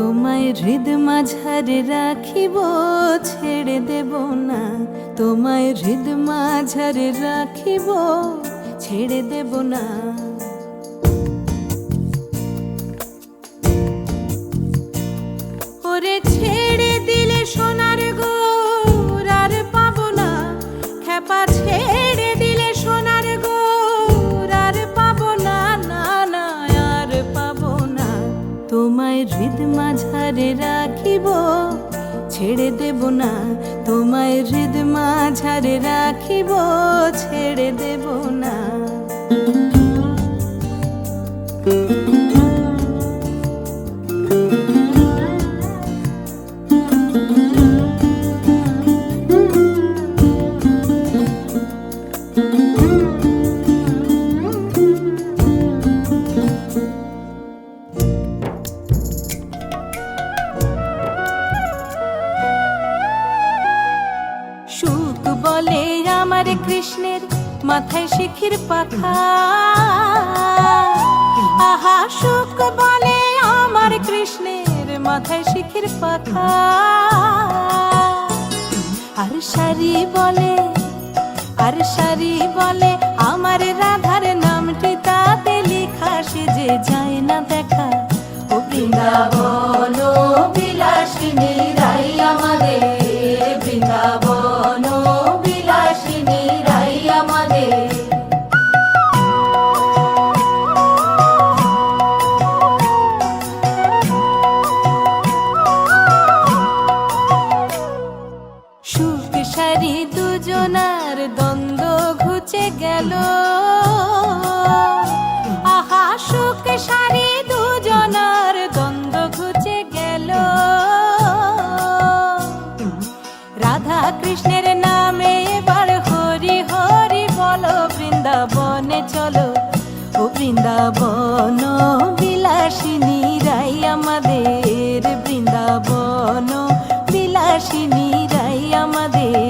তোমায় হৃদ মাঝারে রাখিব ছেড়ে দেব না। তোমায় হৃদ মাঝারে রাখিব ছেড়ে দেব না। তোমায় হৃদ মাঝারে রাখিব ছেড়ে দেব না। তোমায় হৃদ মাঝারে রাখিব ছেড়ে দেব না। বলে আমার কৃষ্ণের মাথায় শিখির পাখা। আহা, সুখ বলে আমার কৃষ্ণের মাথায় শিখির পাখা। আর সারি বলে, আর সারি বলে আমার রাধার নামটি তাতে লেখা। সে যে যায় না দেখা ও বৃন্দাবন। গেল। আহা, সুখ সারি দুজনার দ্বন্দ্ব ঘুচে গেল। রাধা কৃষ্ণের নামে এবার হরি হরি বলো, বৃন্দাবনে চলো। ও বৃন্দাবন বিলাসিনী, রাই আমাদের। বৃন্দাবন বিলাসিনী, রাই আমাদের।